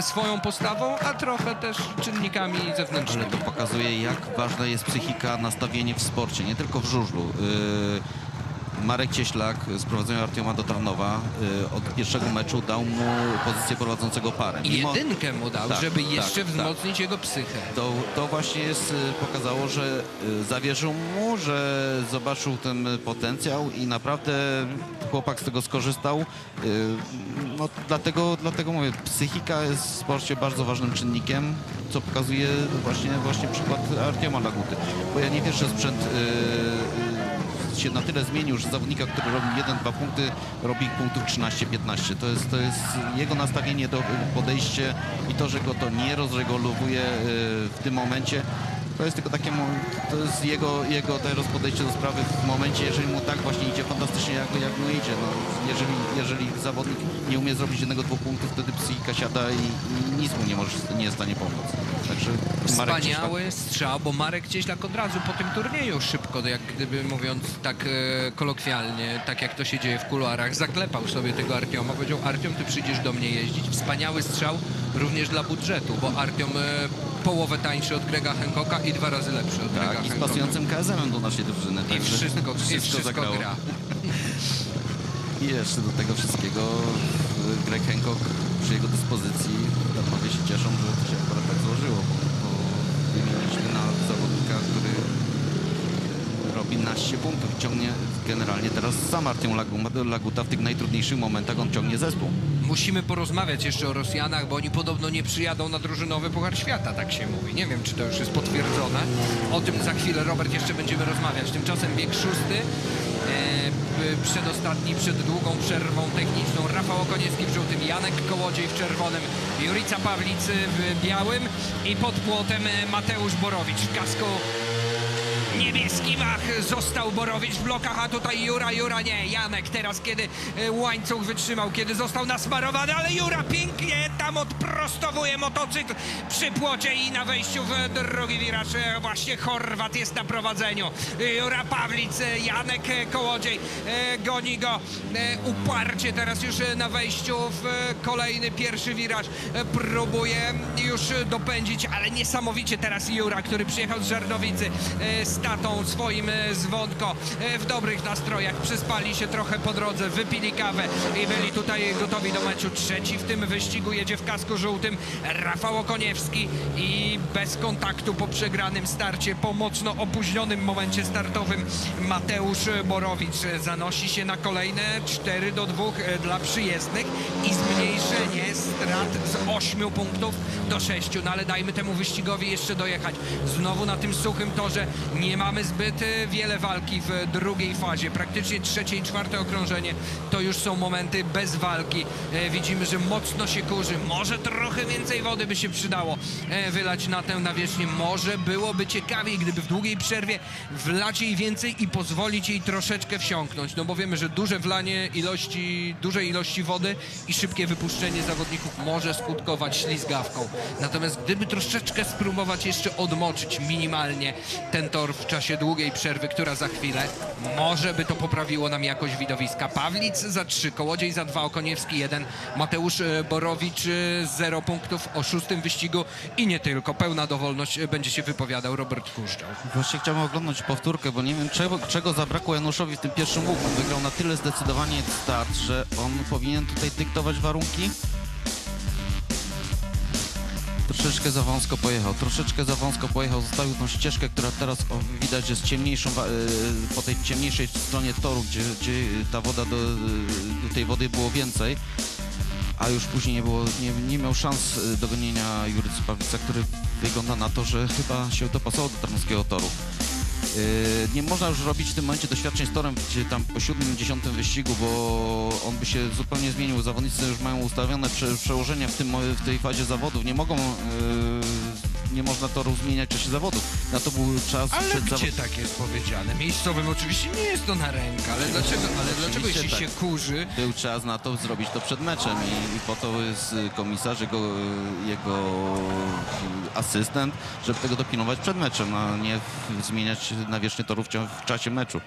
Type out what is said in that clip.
swoją postawą, a trochę też czynnikami Ale zewnętrznymi. to pokazuje, jak ważna jest psychika, nastawienie w sporcie, nie tylko w żużlu. Yy, Marek Cieślak z prowadzenia Artioma do Tarnowa yy, od pierwszego meczu dał mu pozycję prowadzącego parę. I Mimo- jedynkę mu dał, Tak, żeby tak, jeszcze tak. wzmocnić jego psychę. To, to właśnie jest, y, pokazało, że y, zawierzył mu, że zobaczył ten potencjał i naprawdę chłopak z tego skorzystał. Y, No, dlatego, dlatego mówię, psychika jest w sporcie bardzo ważnym czynnikiem, co pokazuje właśnie, właśnie przykład Artioma Laguty. Bo ja nie wierzę, że sprzęt y, y, się na tyle zmienił, że zawodnika, który robi 1-2 punkty, robi punktów 13-15. To jest, to jest jego nastawienie, do podejście i to, że go to nie rozregulowuje y, w tym momencie. To jest tylko takie, to jest jego, jego teraz podejście do sprawy w momencie, jeżeli mu tak właśnie idzie fantastycznie, jak, jak mu idzie. No, jeżeli, jeżeli zawodnik nie umie zrobić jednego, dwóch punktów, wtedy psychika siada i, i nic mu nie, może, nie jest w stanie pomóc. Także Marek Cieślak- Wspaniały strzał, bo Marek Cieślak od razu po tym turnieju szybko, jak gdyby mówiąc tak e, kolokwialnie, tak jak to się dzieje w kuluarach, zaklepał sobie tego Artioma. Powiedział, Artiom, ty przyjdziesz do mnie jeździć. Wspaniały strzał również dla budżetu, bo Artiom e, połowę tańszy od Grega Hancocka i dwa razy lepszy od Grega Tak, i z Hancocka. pasującym KSM-em do naszej drużyny. I także wszystko, i wszystko zagrało. gra. I jeszcze do tego wszystkiego y, Greg Hancock przy jego dyspozycji Darmowie się cieszą, że to się akurat tak złożyło, bo, bo wymieniliśmy na zawodnika, który robi naście punktów. Ciągnie generalnie teraz Artiom Lagu- Laguta w tych najtrudniejszych momentach on ciągnie zespół. Musimy porozmawiać jeszcze o Rosjanach, bo oni podobno nie przyjadą na drużynowy Puchar Świata, tak się mówi. Nie wiem, czy to już jest potwierdzone. O tym za chwilę, Robert, jeszcze będziemy rozmawiać. Tymczasem bieg szósty, e, przedostatni, przed długą przerwą techniczną. Rafał Okoniecki w żółtym, Janek Kołodziej w czerwonym, Jurica Pawlicy w białym i pod płotem Mateusz Borowicz w kasku niebieskim. Ach, został Borowicz w blokach, a tutaj Jura, Jura nie. Janek teraz, kiedy e, łańcuch wytrzymał, kiedy został nasmarowany, ale Jura pięknie tam odprostowuje motocykl przy płocie i na wejściu w drugi wiraż e, właśnie Chorwat jest na prowadzeniu. E, Jura Pawlic, Janek Kołodziej goni go uparcie teraz już na wejściu w kolejny pierwszy wiraż. Próbuje już dopędzić, ale niesamowicie teraz Jura, który przyjechał z Żarnowicy z tatą swoim e, z Wątko e, w dobrych nastrojach. Przyspali się trochę po drodze, wypili kawę i byli tutaj gotowi do meczu. Trzeci w tym wyścigu jedzie w kasku żółtym Rafał Okoniewski i bez kontaktu po przegranym starcie, po mocno opóźnionym momencie startowym Mateusz Borowicz zanosi się na kolejne 4 do 2 dla przyjezdnych i zmniejszenie strat z 8 punktów do 6. No ale dajmy temu wyścigowi jeszcze dojechać. Znowu na tym suchym torze nie mamy zbyt e, wiele walki w drugiej fazie. Praktycznie trzecie i czwarte okrążenie to już są momenty bez walki. E, Widzimy, że mocno się kurzy. Może trochę więcej wody by się przydało e, wylać na tę nawierzchnię. Może byłoby ciekawiej, gdyby w długiej przerwie wlać jej więcej i pozwolić jej troszeczkę wsiąknąć. No bo wiemy, że duże wlanie ilości, dużej ilości wody i szybkie wypuszczenie zawodników może skutkować ślizgawką. Natomiast gdyby troszeczkę spróbować jeszcze odmoczyć minimalnie ten tor w czasie długiej przerwy, która za chwilę, może by to poprawiło nam jakość widowiska. Pawlic za trzy, Kołodziej za dwa, Okoniewski jeden, Mateusz e, Borowicz e, zero punktów o szóstym wyścigu i nie tylko. Pełna dowolność e, będzie się wypowiadał Robert Kuszczał. Właśnie chciałbym oglądać powtórkę, bo nie wiem czego, czego zabrakło Januszowi w tym pierwszym łuku. Wygrał na tyle zdecydowanie start, że on powinien tutaj dyktować warunki. Troszeczkę za wąsko pojechał, troszeczkę za wąsko pojechał, zostawił tą ścieżkę, która teraz widać jest ciemniejszą, y, po tej ciemniejszej stronie toru, gdzie, gdzie ta woda, do, tej wody było więcej, a już później nie, było, nie, nie miał szans y, dogonienia Jurycy Pawlica, który wygląda na to, że chyba się dopasował do tarnowskiego toru. Yy, Nie można już robić w tym momencie doświadczeń z torem, gdzie tam po siódmym, dziesiątym wyścigu, bo on by się zupełnie zmienił. Zawodnicy już mają ustawione prze, przełożenia w, tym, w tej fazie zawodów. Nie mogą, yy, nie można toru zmieniać w czasie zawodów. Na to był czas Ale przed gdzie tak jest powiedziane? Miejscowym oczywiście nie jest to na rękę, ale dlaczego, ale dlaczego jeśli tak. się kurzy, Był czas na to zrobić to przed meczem i, i po to jest komisarz, jego, jego asystent, żeby tego dopilnować przed meczem, a nie zmieniać nawierzchnię torów w czasie meczu.